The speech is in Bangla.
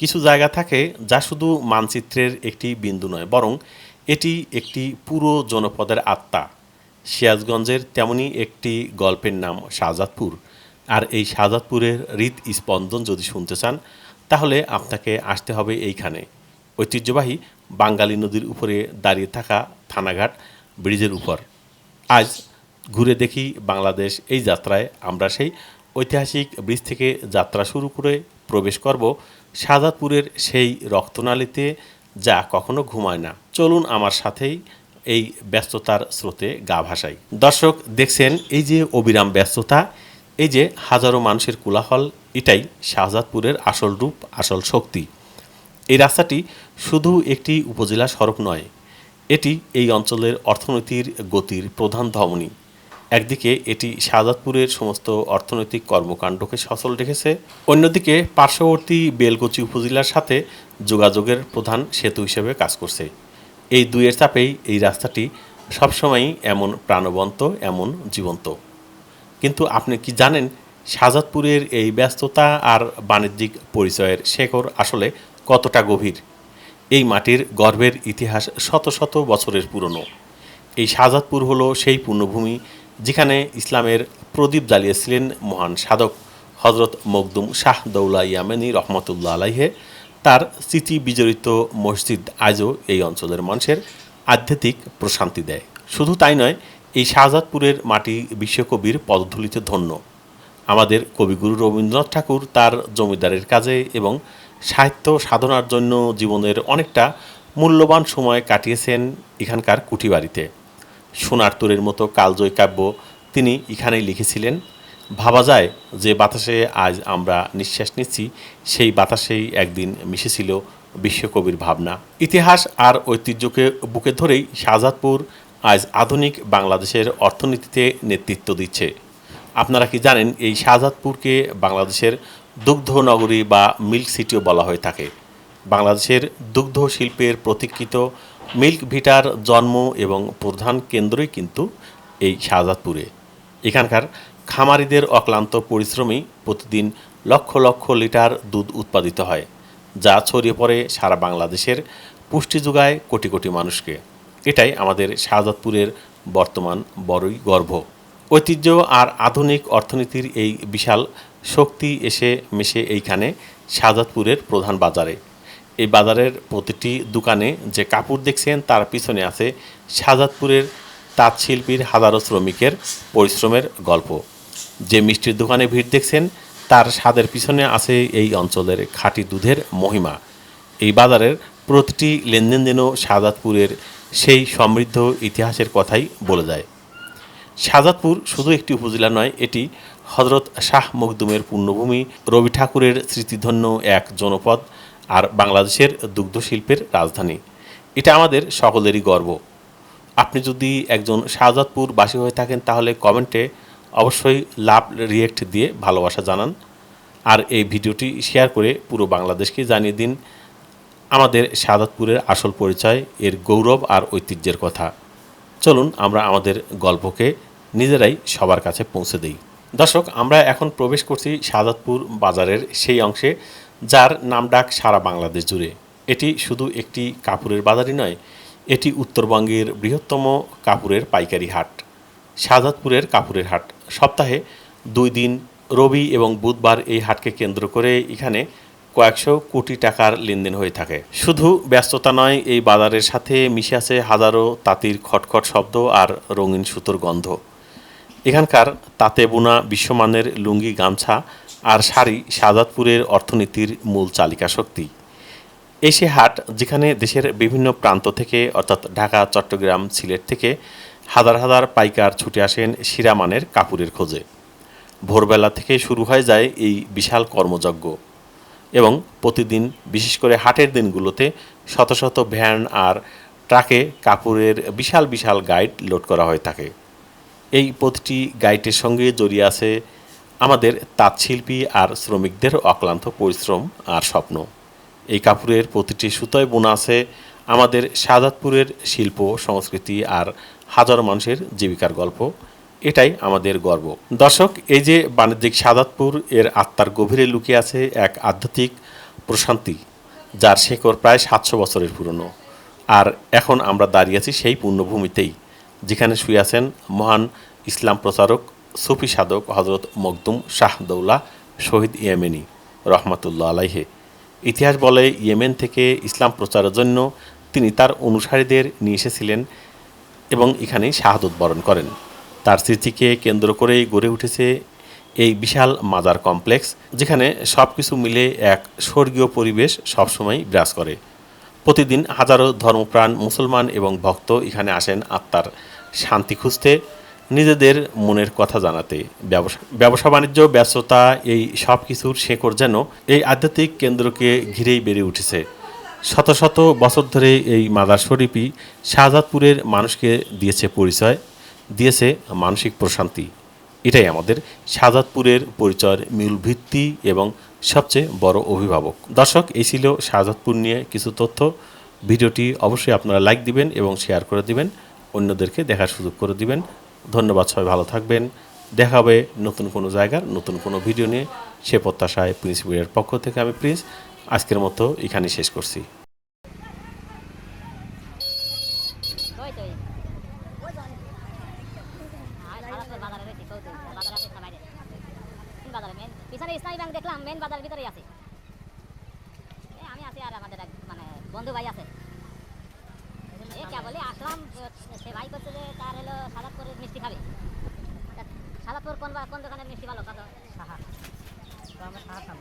কিছু জায়গা থাকে যা শুধু মানচিত্রের একটি বিন্দু নয়, বরং এটি একটি পুরো জনপদের আত্মা। সিরাজগঞ্জের তেমনই একটি গল্পের নাম শাহজাদপুর। আর এই শাহজাদপুরের হৃদ স্পন্দন যদি শুনতে চান, তাহলে আপনাকে আসতে হবে এইখানে। ঐতিহ্যবাহী বাঙালি নদীর উপরে দাঁড়িয়ে থাকা থানাঘাট ব্রিজের উপর। আজ ঘুরে দেখি বাংলাদেশ এই যাত্রায়, আমরা সেই ঐতিহাসিক ব্রিজ থেকে যাত্রা শুরু করে প্রবেশ করব শাহজাদপুরের সেই রক্তনালীতে যা কখনো ঘুমায় না। চলুন আমার সাথেই এই ব্যস্ততার স্রোতে গা ভাসাই। দর্শক, দেখছেন এই যে অবিরাম ব্যস্ততা, এই যে হাজারো মানুষের কোলাহল, এটাই শাহজাদপুরের আসল রূপ, আসল শক্তি। এই রাস্তাটি শুধু একটি উপজেলা সড়ক নয়, এটি এই অঞ্চলের অর্থনীতির গতির প্রধান ধমনী। একদিকে এটি শাহজাদপুরের সমস্ত অর্থনৈতিক কর্মকাণ্ডকে সচল রেখেছে, অন্যদিকে পার্শ্ববর্তী বেলকুচি উপজেলার সাথে যোগাযোগের প্রধান সেতু হিসেবে কাজ করছে। এই দুইয়ের চাপেই এই রাস্তাটি সবসময়ই এমন প্রাণবন্ত, এমন জীবন্ত। কিন্তু আপনি কি জানেন শাহজাদপুরের এই ব্যস্ততা আর বাণিজ্যিক পরিচয়ের শেকড় আসলে কতটা গভীর? এই মাটির গর্ভের ইতিহাস শত শত বছরের পুরনো। এই শাহজাদপুর হলো সেই পূর্ণভূমি যেখানে ইসলামের প্রদীপ জ্বালিয়েছিলেন মহান সাধক হজরত মকদুম শাহ দৌলা ইয়ামেনি রহমতুল্লাহ আলাইহে। তার স্মৃতি বিজড়িত মসজিদ আজও এই অঞ্চলের মানুষের আধ্যাত্মিক প্রশান্তি দেয়। শুধু তাই নয়, এই শাহজাদপুরের মাটি বিশ্বকবির পদধূলিতে ধন্য। আমাদের কবিগুরু রবীন্দ্রনাথ ঠাকুর তার জমিদারের কাজে এবং সাহিত্য সাধনার জন্য জীবনের অনেকটা মূল্যবান সময় কাটিয়েছেন এখানকার কুঠিবাড়িতে। সোনার তোরের মতো কালজয়ী কাব্য তিনি এখানেই লিখেছিলেন। ভাবা যায় যে বাতাসে আজ আমরা নিঃশ্বাস নিচ্ছি, সেই বাতাসেই একদিন মিশেছিল বিশ্বকবির ভাবনা। ইতিহাস আর ঐতিহ্যকে বুকে ধরেই শাহজাদপুর আজ আধুনিক বাংলাদেশের অর্থনীতিতে নেতৃত্ব দিচ্ছে। আপনারা কি জানেন এই শাহজাদপুরকে বাংলাদেশের দুগ্ধ নগরী বা মিল্ক সিটিও বলা হয়ে থাকে। বাংলাদেশের দুগ্ধ শিল্পের প্রতীক্ষিত মিল্ক ভিটার জন্ম এবং প্রধান কেন্দ্রই কিন্তু এই শাহজাদপুরে। এখানকার খামারিদের অক্লান্ত পরিশ্রমেই প্রতিদিন লক্ষ লক্ষ লিটার দুধ উৎপাদিত হয়, যা ছড়িয়ে পড়ে সারা বাংলাদেশের পুষ্টি যোগায় কোটি কোটি মানুষকে। এটাই আমাদের শাহজাদপুরের বর্তমান বড়ই গর্ব। ঐতিহ্য আর আধুনিক অর্থনীতির এই বিশাল শক্তি এসে মেশে এইখানে শাহজাদপুরের প্রধান বাজারে। এই বাজারের প্রতিটি দোকানে যে কাপড় দেখছেন, তার পিছনে আছে শাহজাদপুরের তাঁত শিল্পীর হাজারো শ্রমিকের পরিশ্রমের গল্প। যে মিষ্টির দোকানে ভিড় দেখছেন, তার স্বাদের পিছনে আছে এই অঞ্চলের খাঁটি দুধের মহিমা। এই বাজারের প্রতিটি লেনদেন যেন শাহজাদপুরের সেই সমৃদ্ধ ইতিহাসের কথাই বলে যায়। শাহজাদপুর শুধু একটি উপজেলা নয়, এটি হজরত শাহ মখদুমের পূর্ণভূমি। রবি ঠাকুরের স্মৃতিধন্য এক জনপদ। আর বাংলাদেশের দুগ্ধ শিল্পের রাজধানী। এটা আমাদের সকলেরই গর্ব। আপনি যদি একজন শাহজাদপুর বাসী হয়ে থাকেন, তাহলে কমেন্টে অবশ্যই লাভ রিয়েক্ট দিয়ে ভালোবাসা জানান। আর এই ভিডিওটি শেয়ার করে পুরো বাংলাদেশকে জানিয়ে দিন আমাদের শাহাদাতপুরের আসল পরিচয়, এর গৌরব আর ঐতিহ্যের কথা। চলুন আমরা আমাদের গল্পকে নিজেরাই সবার কাছে পৌঁছে দিই। দর্শক, আমরা এখন প্রবেশ করছি শাহাদাতপুর বাজারের সেই অংশে। যার নাম ডাক সারা বাংলাদেশ জুড়ে। এটি শুধু একটি কাপড়ের বাজারই নয়, এটি উত্তরবঙ্গের বৃহত্তম কাপড়ের পাইকারি হাট, শাহজাদপুরের কাপড়ের হাট। সপ্তাহে দুই দিন, রবি এবং বুধবার এই হাটকে কেন্দ্র করে এখানে কয়েকশো কোটি টাকার লেনদেন হয়ে থাকে। শুধু ব্যস্ততা নয়, এই বাজারের সাথে মিশে আছে হাজারো তাঁতির খটখট শব্দ আর রঙিন সুতোর গন্ধ। এখানকার তাঁতে বোনা বিশ্বমানের লুঙ্গি, গামছা আর শাড়ি শাহজাদপুরের অর্থনীতির মূল চালিকা শক্তি। এশিয়া হাট, যেখানে দেশের বিভিন্ন প্রান্ত থেকে, অর্থাৎ ঢাকা, চট্টগ্রাম, সিলেট থেকে হাজার হাজার পাইকার ছুটে আসেন শিরামানের কাপড়ের খোঁজে। ভোরবেলা থেকে শুরু হয়ে যায় এই বিশাল কর্মযজ্ঞ এবং প্রতিদিন, বিশেষ করে হাটের দিনগুলোতে, শত শত ভ্যান আর ট্রাকে কাপড়ের বিশাল বিশাল গাইড লোড করা হয়ে থাকে। এই প্রতিটি গাইডের সঙ্গে জড়িয়ে আছে আমাদের তাঁতশিল্পী আর শ্রমিকদের অক্লান্ত পরিশ্রম আর স্বপ্ন। এই কাপড়ের প্রতিটি সুতোয় বোনা আছে আমাদের শাহজাদপুরের শিল্প, সংস্কৃতি আর হাজারো মানুষের জীবিকার গল্প। এটাই আমাদের গর্ব। দর্শক, এই যে বাণিজ্যিক শাহজাদপুর, এর আত্মার গভীরে লুকিয়ে আছে এক আধ্যাত্মিক প্রশান্তি, যার শেকড় প্রায় সাতশো বছরের পুরনো। আর এখন আমরা দাঁড়িয়ে আছি সেই পুণ্যভূমিতেই যেখানে শুয়ে আছেন মহান ইসলাম প্রচারক সুফি সাধক হজরত মকদুম শাহদৌলা শহীদ ইয়েমেনি রহমাতুল্লাহ আলাইহে। ইতিহাস বলে ইয়েমেন থেকে ইসলাম প্রচারের জন্য তিনি তার অনুসারীদের নিয়ে এসেছিলেন এবং এখানেই শাহাদত বরণ করেন। তার স্মৃতিকে কেন্দ্র করেই গড়ে উঠেছে এই বিশাল মাজার কমপ্লেক্স, যেখানে সব কিছু মিলে এক স্বর্গীয় পরিবেশ সবসময় বিরাজ করে। প্রতিদিন হাজারো ধর্মপ্রাণ, মুসলমান এবং ভক্ত এখানে আসেন আত্মার শান্তি খুঁজতে। নিজেদের মনের কথা জানাতে, ব্যবসা ব্যবসা বাণিজ্য, ব্যস্ততা, এই সব কিছুর শেকড় যেন এই আধ্যাত্মিক কেন্দ্রকে ঘিরেই বেড়ে উঠেছে। শত শত বছর ধরে এই মাদার শরীফই শাহজাদপুরের মানুষকে দিয়েছে পরিচয়, দিয়েছে মানসিক প্রশান্তি। এটাই আমাদের শাহজাদপুরের পরিচয়ের মূল ভিত্তি এবং সবচেয়ে বড় অভিভাবক। দর্শক, এই ছিল শাহজাদপুর নিয়ে কিছু তথ্য। ভিডিওটি অবশ্যই আপনারা লাইক দিবেন এবং শেয়ার করে দিবেন। অন্যদেরকে দেখার সুযোগ করে দিবেন। ধন্যবাদ, সবাই ভালো থাকবেন। দেখা হবে নতুন কোনো জায়গার নতুন কোনো ভিডিও নিয়ে। সে প্রত্যাশায় প্রিন্সিপালের পক্ষ থেকে আমি প্রিন্স আজকের মতো এখানে শেষ করছি। দেখলাম মেন বাজারের ভিতরেই আছে আমি আছি আর আমাদের মানে বন্ধু ভাই আছে এ কে বলে আসলাম সে ভাই করছে তার হলো সাদাতপুরের মিষ্টি খাবে। তা সাদাতপুর কোন কোন দোকানের মিষ্টি ভালো? কত? সাহা। আমরা সাহা খাব।